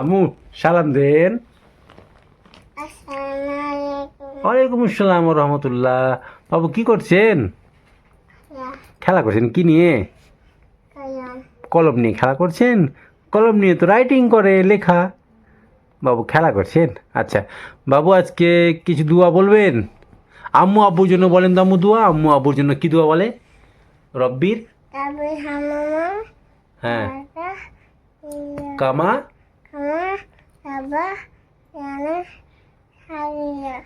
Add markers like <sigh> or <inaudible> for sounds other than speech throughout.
আম্মু সালাম দেন। ওয়ালাইকুম আসসালাম রহমতুল্লাহ। বাবু কি করছেন? খেলা করছেন কি নিয়ে? কলম। কলম নিয়ে খেলা করছেন? কলম নিয়ে তো রাইটিং করে লেখা। বাবু খেলা করছেন? আচ্ছা। বাবু আজকে কিছু দুয়া বলবেন? আম্মু আব্বুর জন্য বলেন তো আম্মু দুয়া। আম্মু আব্বুর জন্য কি দুয়া বলে? রব্বির? হ্যাঁ। কামা বাবা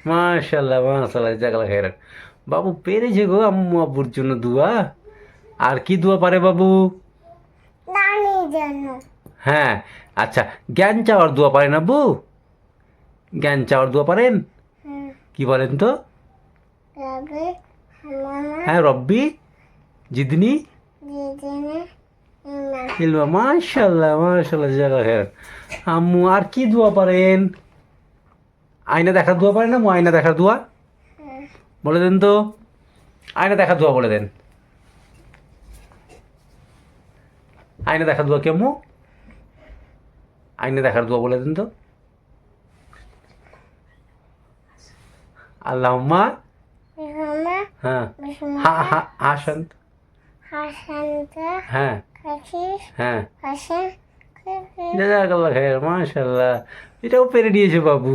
মাশাল্লাহ মাশাল্লাহ জাগলা খাইরান। বাবু পেরেছে গো আম্মু আব্বুর জন্য দুয়া। আর কি দুয়া পারে বাবু? হ্যাঁ আচ্ছা জ্ঞান চাওয়ার দোয়া পারেন আব্বু? জ্ঞান চাওয়ার দোয়া পারেন? হুম কি বলেন তো? হ্যাঁ রব্বি জিদনি। ইলমা মাশাল্লাহ মাশাল্লাহ জায়গা খের আম্মু আর কি দোয়া পারেন? আয়না দেখার দোয়া পারেন আম্মু? আয়না দেখার দোয়া? বলে দেন তো। আয়না দেখার দোয়া বলে দেন। আয়না দেখার দোয়া কেমন আয়না দেখার দোয়া বলে দেন তো। আল্লাহম্মা। হামা হ্যাঁ। বিসমা হা হা হাসান। হ্যাঁ। কাশিস হ্যাঁ। জাজাকাল্লাহ খায়ের মাশাল্লাহ এটাও পেরে নিয়েছে বাবু।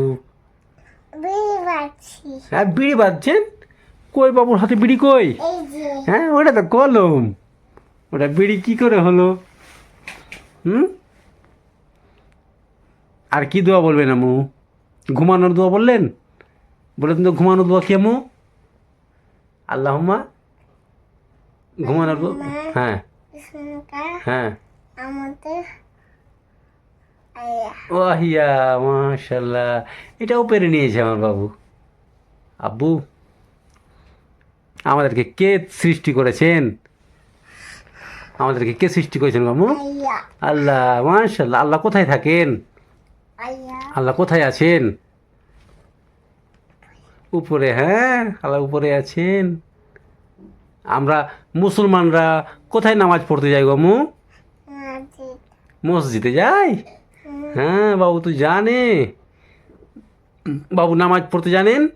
হ্যাঁ বিড়ি বাজছেন কই বাবুর হাতে বিড়ি কই? হ্যাঁ ওটা তো কলম। ওটা বিড়ি কি করে হলো? হুম? আর কি দোয়া বলবেন আমু ঘুমানোর দোয়া বললেন? বললেন তো ঘুমানোর দোয়া কি আমু আল্লাহম্মা? ঘুমানোর দোয়া? হ্যাঁ। হ্যাঁ। আমাদের মাশাল্লাহ এটাও পেরে নিয়েছে আমার বাবু। আব্বু আমাদেরকে কে সৃষ্টি করেছেন? আমাদেরকে কে সৃষ্টি করেছেন বাবু? আল্লাহ মাশাল্লাহ আল্লাহ কোথায় থাকেন? আল্লাহ কোথায় আছেন? উপরে হ্যাঁ আল্লাহ উপরে আছেন। আমরা মুসলমানরা কোথায় নামাজ পড়তে যাই গমু মাজিদ মসজিদে। যাই? হ্যাঁ বাবু তো জানে। বাবু নামাজ পড়তে জানেন?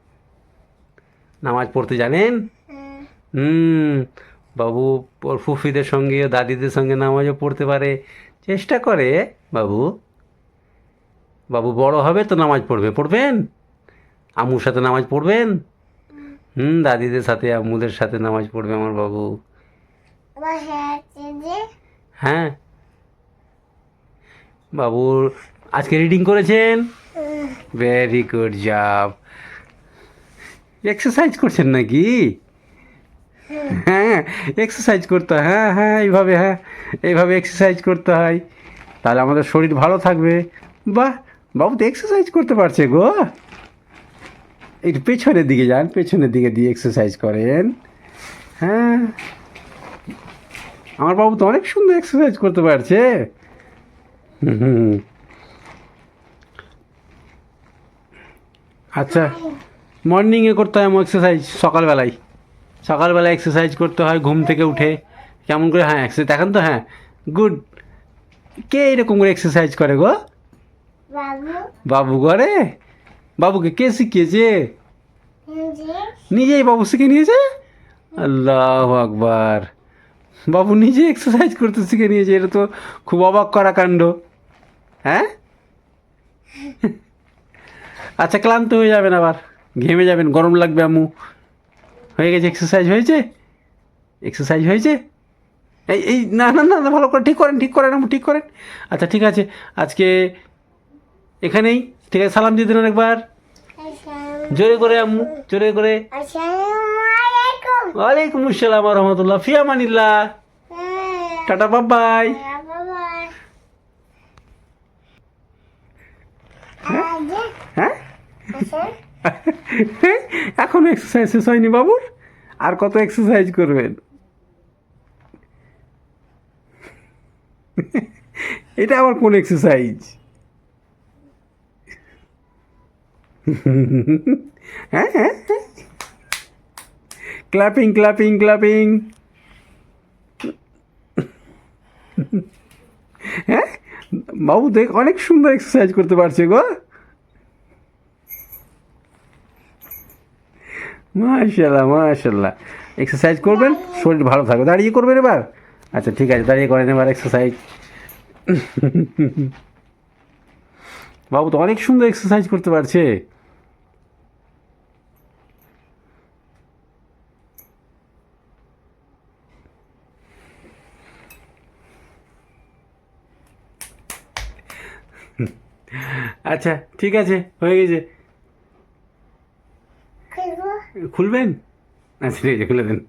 নামাজ পড়তে জানেন? হুম। বাবু ফুফিদের সঙ্গে দাদিদের সঙ্গে নামাজও পড়তে পারে। চেষ্টা করে বাবু। বাবু বড় হবে তো নামাজ পড়বে পড়বেন? আম্মুর সাথে নামাজ পড়বেন? হুম দাদিদের সাথে আম্মুদের সাথে নামাজ পড়বে আমার বাবু। বসে আছে যে হ্যাঁ। বাবুর আজকে রিডিং করেছেন? ভেরি গুড জব এক্সারসাইজ করছেন নাকি? হ্যাঁ। এক্সারসাইজ করতে হয়। হ্যাঁ হ্যাঁ এইভাবে হ্যাঁ এইভাবে এক্সারসাইজ করতে হয়। তাহলে আমাদের শরীর ভালো থাকবে। বাহ বাবু তো এক্সারসাইজ করতে পারছে গো। একটু পেছনের দিকে যান পেছনের দিকে দিয়ে এক্সারসাইজ করেন। হ্যাঁ। আমার বাবু তো অনেক সুন্দর এক্সারসাইজ করতে পারছে। হুম। আচ্ছা মর্নিংয়ে করতে হয় এক্সারসাইজ সকালবেলায়। সকালবেলা এক্সারসাইজ করতে হয় ঘুম থেকে উঠে। কেমন করে? হ্যাঁ এক্সারসাইজ দেখেন তো হ্যাঁ। গুড কে এরকম করে এক্সারসাইজ করে গো? বাবু। বাবু করে বাবুকে কে শিখিয়েছে? নিজেই বাবু শিখে নিয়েছে? আল্লাহ আকবার। বাবু নিজে এক্সারসাইজ করতে শিখে নিয়েছে এটা তো খুব অবাক করা কাণ্ড। হ্যাঁ? <laughs> আচ্ছা ক্লান্ত হয়ে যাবেন আবার। ঘেমে যাবেন গরম লাগবে আম্মু। হয়ে গেছে এক্সারসাইজ হয়েছে? এক্সারসাইজ হয়েছে? এই এই না না না না, ভালো করে ঠিক করেন ঠিক করেন আম্মু ঠিক করেন। আচ্ছা ঠিক আছে। আজকে এখানেই। ঠিক আছে সালাম দিয়ে দিলেন একবার। জোরে করে আম্মু জোরে করে। ওয়ালাইকুম আসসালাম রহমতুল্লাহ ফিয়ামানিল্লাহ টাটা বাবাই বাবা হ্যাঁ এখনও এক্সারসাইজ শেষ হয়নি বাবুর? আর কত এক্সারসাইজ করবেন? <laughs> এটা আবার কোন এক্সারসাইজ হ্যাঁ হ্যাঁ ক্লাপিং ক্লাপিং ক্লাপিং হ্যাঁ? বাবু, দেখ, অনেক সুন্দর এক্সারসাইজ করতে পারছে গো। মাশাল্লাহ মাশাল্লাহ এক্সারসাইজ করবেন, শরীর ভালো থাকবে। দাঁড়িয়ে করবেন এবার? আচ্ছা ঠিক আছে, দাঁড়িয়ে করেন এবার এক্সারসাইজ <laughs> বাবু, তো অনেক সুন্দর এক্সারসাইজ করতে পারছে। আচ্ছা ঠিক আছে হয়ে গেছে খুলবো খুলবেন আচ্ছা ঠিক আছে খুলে দেন